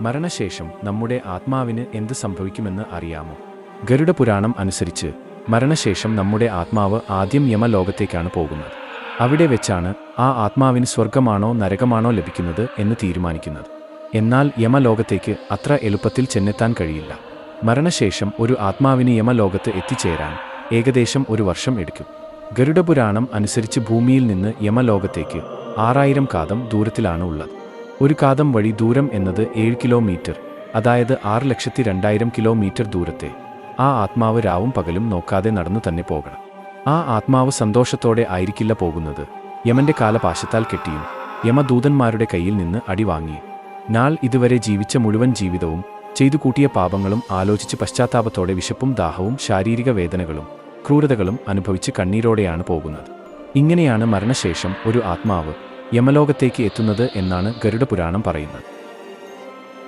മരണശേഷം നമ്മുടെ ആത്മാവിന് എന്ത് സംഭവിക്കുമെന്ന് അറിയാമോ? ഗരുഡ പുരാണം അനുസരിച്ച് മരണശേഷം നമ്മുടെ ആത്മാവ് ആദ്യം യമലോകത്തേക്കാണ് പോകുന്നത്. അവിടെ വെച്ചാണ് ആ ആത്മാവിന് സ്വർഗമാണോ നരകമാണോ ലഭിക്കുന്നത് എന്ന് തീരുമാനിക്കുന്നത്. എന്നാൽ യമലോകത്തേക്ക് അത്ര എളുപ്പത്തിൽ ചെന്നെത്താൻ കഴിയില്ല. മരണശേഷം ഒരു ആത്മാവിന് യമലോകത്ത് എത്തിച്ചേരാൻ ഏകദേശം ഒരു വർഷം എടുക്കും. ഗരുഡപുരാണം അനുസരിച്ച് ഭൂമിയിൽ നിന്ന് യമലോകത്തേക്ക് ആറായിരം കാതം ദൂരത്തിലാണ് ഉള്ളത്. ഒരു കാതം വഴി ദൂരം എന്നത് ഏഴ് കിലോമീറ്റർ അതായത് ആറ് ലക്ഷത്തി രണ്ടായിരം കിലോമീറ്റർ ദൂരത്തെ. ആ ആത്മാവ് രാവും പകലും നോക്കാതെ നടന്നു തന്നെ പോകണം. ആ ആത്മാവ് സന്തോഷത്തോടെ ആയിരിക്കില്ല പോകുന്നത്. യമന്റെ കാലപാശത്താൽ കെട്ടിയും യമദൂതന്മാരുടെ കയ്യിൽ നിന്ന് അടിവാങ്ങിയും നാൾ ഇതുവരെ ജീവിച്ച മുഴുവൻ ജീവിതവും ചെയ്തു കൂട്ടിയ പാപങ്ങളും ആലോചിച്ച് പശ്ചാത്താപത്തോടെ വിശപ്പും ദാഹവും ശാരീരിക വേദനകളും ക്രൂരതകളും അനുഭവിച്ച് കണ്ണീരോടെയാണ് പോകുന്നത്. ഇങ്ങനെയാണ് മരണശേഷം ഒരു ആത്മാവ് യമലോകത്തേക്ക് എത്തുന്നത് എന്നാണ് ഗരുഡപുരാണം പറയുന്നത്.